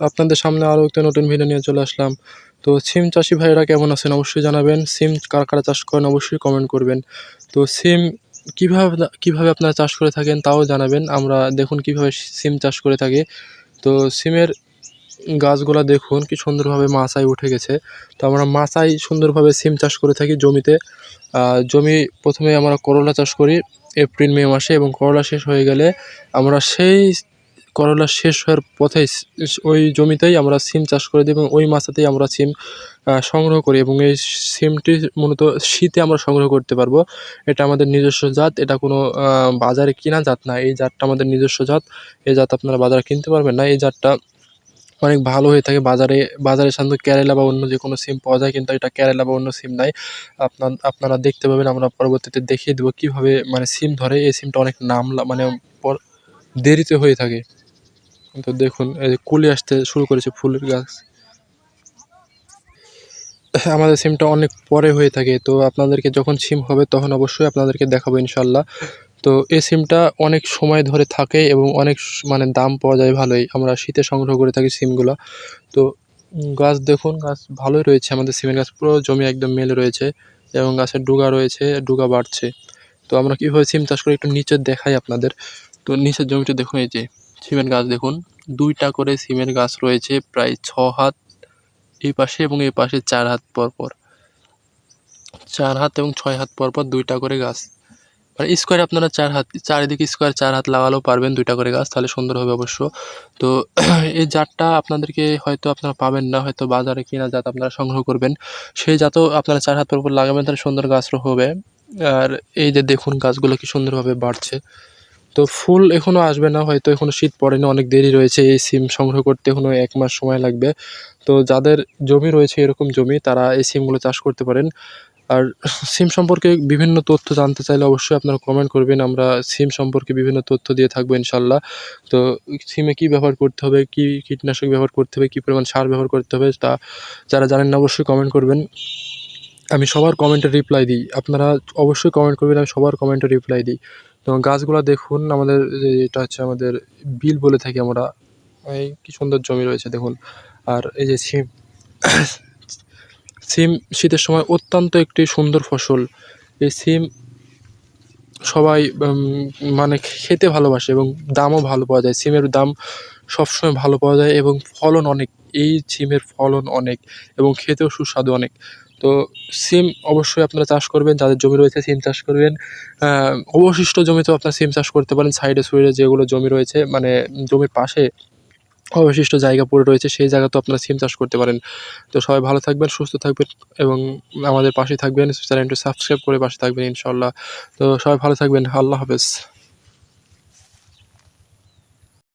আপনাদের সামনে আরও একটা নতুন ভিডিও নিয়ে চলে আসলাম। তো সিম চাষি ভাইয়েরা কেমন আছেন অবশ্যই জানাবেন। সিম কার কারা চাষ করেন অবশ্যই কমেন্ট করবেন। তো সিম কীভাবে কীভাবে আপনারা চাষ করে থাকেন তাও জানাবেন। আমরা দেখুন কীভাবে সিম চাষ করে থাকি। তো সিমের গাছগুলো দেখুন কি সুন্দরভাবে মাচায় উঠে গেছে। তো আমরা মাচায় সুন্দরভাবে সিম চাষ করে থাকি জমিতে। জমি প্রথমে আমরা করলা চাষ করি এপ্রিল, মে মাসে এবং করলা শেষ হয়ে গেলে আমরা সেই করলা শেষ হওয়ার পথে ওই জমিতেই আমরা সিম চাষ করে দিই এবং ওই মাছাতেই আমরা সিম সংগ্রহ করি এবং এই সিমটি মূলত শীতে আমরা সংগ্রহ করতে পারব। এটা আমাদের নিজস্ব জাত, এটা কোনো বাজারে কিনা জাত না। এই জাতটা আমাদের নিজস্ব জাত, এই জাত আপনারা বাজারে কিনতে পারবেন না। এই জাতটা অনেক ভালো হয়ে থাকে। বাজারে বাজারে সাধারণত কেরালা বা অন্য যে কোনো সিম পাওয়া যায়, কিন্তু এটা কেরালা বা অন্য সিম নাই। আপনার আপনারা দেখতে পাবেন, আমরা পরবর্তীতে দেখিয়ে দেবো কীভাবে মানে সিম ধরে। এই সিমটা অনেক নাম মানে দেরিতে হয়ে থাকে। তো দেখুন, এই যে কুলি আসতে শুরু করেছে ফুলের গাছ। আমাদের সিমটা অনেক পরে হয়ে থাকে, তো আপনাদেরকে যখন সিম হবে তখন অবশ্যই আপনাদেরকে দেখাবো ইনশাল্লাহ তো এই সিমটা অনেক সময় ধরে থাকে এবং অনেক মানে দাম পাওয়া যায় ভালোই। আমরা শীতে সংগ্রহ করে থাকি সিমগুলো। তো গাছ দেখুন, গাছ ভালোই রয়েছে। আমাদের সিমের গাছ পুরো জমি একদম মেলে রয়েছে এবং গাছের ডুগা রয়েছে, ডুগা বাড়ছে। তো আমরা কীভাবে সিম চাষ করি একটু নিচে দেখাই আপনাদের। তো নিচের জমিটা দেখুন, এই যে সিমের গাছ দেখুন। দুইটা করে সিমের গাছ রয়েছে, প্রায় ছ হাত এই পাশে এবং এই পাশে চার হাত পর পর। চার হাত এবং ছয় হাত পর পর দুইটা করে গাছ। মানে স্কোয়ার আপনারা চার হাত, চারিদিকে স্কোয়ার চার হাত লাগালেও পারবেন দুইটা করে গাছ, তাহলে সুন্দর হবে অবশ্য। তো এই জাতটা আপনাদেরকে হয়তো আপনারা পাবেন না, হয়তো বাজারে কিনা জাত আপনারা সংগ্রহ করবেন। সেই জাতও আপনারা চার হাত পর পর লাগাবেন, তাহলে সুন্দর গাছ হবে। আর এই যে দেখুন গাছগুলো কি সুন্দরভাবে বাড়ছে। তো ফুল এখনও আসবে না, হয়তো এখনও শীত পড়েনি, অনেক দেরি রয়েছে, এই সিম সংগ্রহ করতে এখনও এক মাস সময় লাগবে। তো যাদের জমি রয়েছে এরকম জমি, তারা এই সিমগুলো চাষ করতে পারেন। আর সিম সম্পর্কে বিভিন্ন তথ্য জানতে চাইলে অবশ্যই আপনারা কমেন্ট করবেন, আমরা সিম সম্পর্কে বিভিন্ন তথ্য দিয়ে থাকব ইনশাল্লাহ। তো সিমে কী ব্যবহার করতে হবে, কী কীটনাশক ব্যবহার করতে হবে, কী পরিমাণ সার ব্যবহার করতে হবে, তা যারা জানেন না অবশ্যই কমেন্ট করবেন। আমি সবার কমেন্টে রিপ্লাই দিই। আপনারা অবশ্যই কমেন্ট করবেন, আমি সবার কমেন্টে রিপ্লাই দিই। তো গাছগুলো দেখুন, আমাদের এটা হচ্ছে আমাদের বিল বলে থাকি আমরা, এই কি সুন্দর জমি রয়েছে দেখুন। আর এই যে সিম সিম শীতের সময় অত্যন্ত একটি সুন্দর ফসল। এই সিম সবাই মানে খেতে ভালোবাসে এবং দামও ভালো পাওয়া যায়। সিমের দাম সবসময় ভালো পাওয়া যায় এবং ফলন অনেক। এই সিমের ফলন অনেক এবং খেতেও সুস্বাদু অনেক। তো সিম অবশ্যই আপনারা চাষ করবেন, যাদের জমি রয়েছে সিম চাষ করবেন। অবশিষ্ট জমিতেও আপনারা সিম চাষ করতে পারেন সাইডে সুইডে যেগুলো জমি রয়েছে মানে জমির পাশে অবশিষ্ট জায়গা পড়ে রয়েছে, সেই জায়গা তো আপনারা সিম চাষ করতে পারেন। তো সবাই ভালো থাকবেন, সুস্থ থাকবেন এবং আমাদের পাশে থাকবেন। চ্যানেলটি সাবস্ক্রাইব করে পাশে থাকবেন ইনশাল্লাহ তো সবাই ভালো থাকবেন, আল্লাহ হাফেজ।